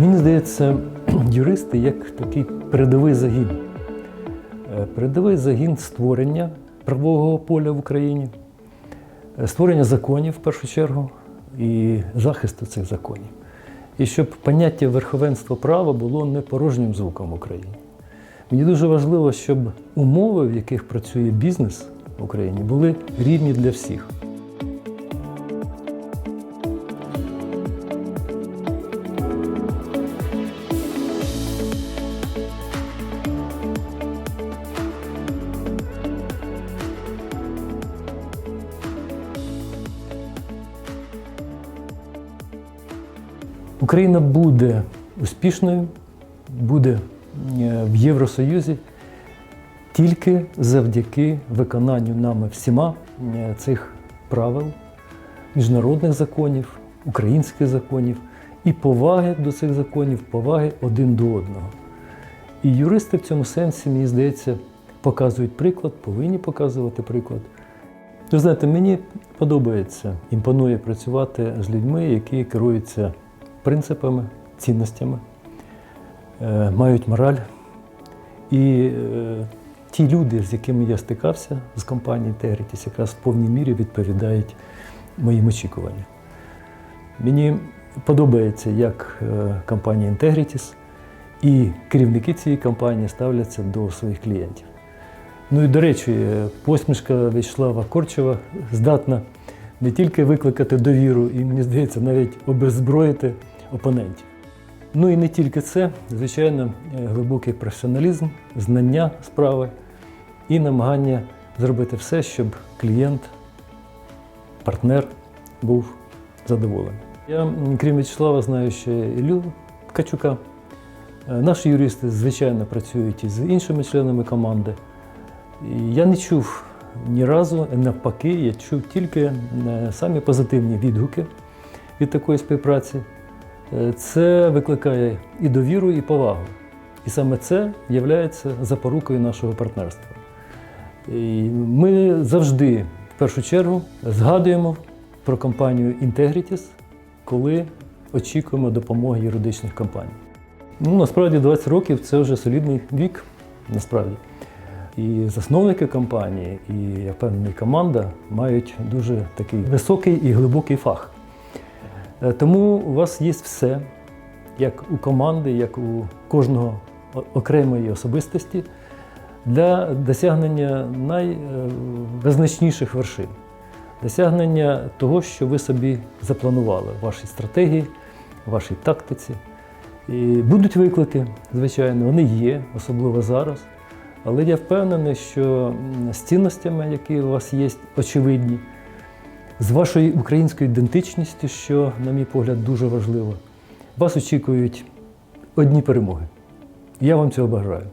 Мені здається, юристи як такий передовий загін. Е, Передовий загін створення правового поля в Україні, е, створення законів в першу чергу і захисту цих законів. І щоб поняття верховенства права було не порожнім звуком в Україні. Мені дуже важливо, щоб умови, в яких працює бізнес в Україні, були рівні для всіх. Україна буде успішною, буде е, в Євросоюзі тільки завдяки виконанню нами всіма е, цих правил, міжнародних законів, українських законів і поваги до цих законів, поваги один до одного. І юристи в цьому сенсі, мені здається, показують приклад, повинні показувати приклад. Ви знаєте, мені подобається, імпонує працювати з людьми, які керуються принципами, цінностями, е, мають мораль. І е, ті люди, з якими я стикався з компанією Integrities, якраз в повній мірі відповідають моїм очікуванням. Мені подобається, як е, компанія Integrities і керівники цієї компанії ставляться до своїх клієнтів. Ну і до речі, посмішка В'ячеслава Корчева здатна не тільки викликати довіру, і, мені здається, навіть обеззброїти опонентів. Ну і не тільки це, звичайно, е, глибокий професіоналізм, знання справи і намагання зробити все, щоб клієнт, партнер був задоволений. Я, крім В'ячеслава, знаю ще Ілю Качука. Е, Наші юристи, звичайно, працюють із іншими членами команди. Я не чув ні разу, навпаки, я чув тільки е, самі позитивні відгуки від такої співпраці. Е, Це викликає і довіру, і повагу. І саме це є запорукою нашого партнерства. І ми завжди, в першу чергу, згадуємо про компанію Integrities, коли очікуємо допомоги юридичних компаній. Ну, насправді 20 років це вже солідний вік, насправді. І засновники компанії, і я впевнений, команда мають дуже такий високий і глибокий фах. Е, Тому у вас є все, як у команди, як у кожного окремої особистості, для досягнення найвизначніших вершин, досягнення того, що ви собі запланували вашій стратегії, вашій тактиці. І будуть виклики, звичайно, вони є, особливо зараз. Але я впевнений, що з цінностями, які у вас є, очевидні, з вашою українською ідентичністю, що, на мій погляд, дуже важливо, вас очікують одні перемоги. Я вам цього бажаю.